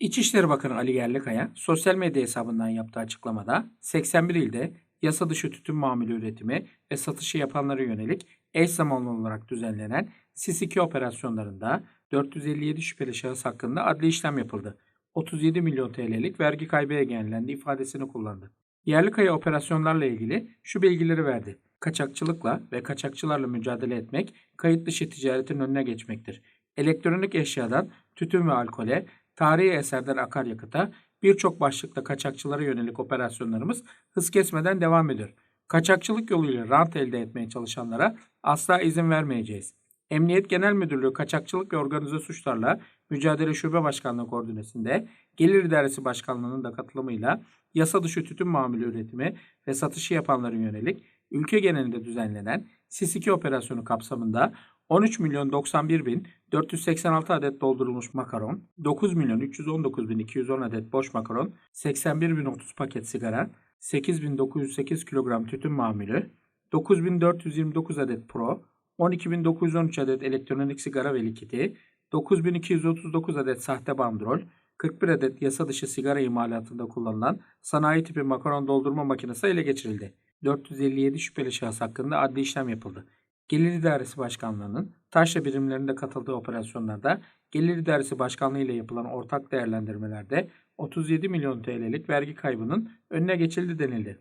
İçişleri Bakanı Ali Yerlikaya sosyal medya hesabından yaptığı açıklamada 81 ilde yasa dışı tütün mamülü üretimi ve satışı yapanlara yönelik eş zamanlı olarak düzenlenen SIS-2 operasyonlarında 457 şüpheli şahıs hakkında adli işlem yapıldı. 37 milyon TL'lik vergi kaybı engellendi ifadesini kullandı. Yerlikaya operasyonlarla ilgili şu bilgileri verdi. Kaçakçılıkla ve kaçakçılarla mücadele etmek kayıt dışı ticaretin önüne geçmektir. Elektronik eşyadan tütün ve alkole, tarihi eserden akaryakıta birçok başlıkta kaçakçılara yönelik operasyonlarımız hız kesmeden devam ediyor. Kaçakçılık yoluyla rant elde etmeye çalışanlara asla izin vermeyeceğiz. Emniyet Genel Müdürlüğü Kaçakçılık ve Organize Suçlarla Mücadele Şube Başkanlığı koordinesinde Gelir İdaresi Başkanlığı'nın da katılımıyla yasa dışı tütün mamülü üretimi ve satışı yapanlara yönelik ülke genelinde düzenlenen SIS-2 operasyonu kapsamında 13 milyon 91 bin 486 adet doldurulmuş makaron, 9 milyon 319 bin 210 adet boş makaron, 81 bin 30 paket sigara, 8908 kilogram tütün mamülü, 9429 adet pro, 12913 adet elektronik sigara ve likiti, 9239 adet sahte bandrol, 41 adet yasa dışı sigara imalatında kullanılan sanayi tipi makaron doldurma makinesi ele geçirildi. 457 şüpheli şahıs hakkında adli işlem yapıldı. Gelir İdaresi Başkanlığı'nın taşra birimlerinde katıldığı operasyonlarda Gelir İdaresi Başkanlığı ile yapılan ortak değerlendirmelerde 37 milyon TL'lik vergi kaybının önüne geçildi denildi.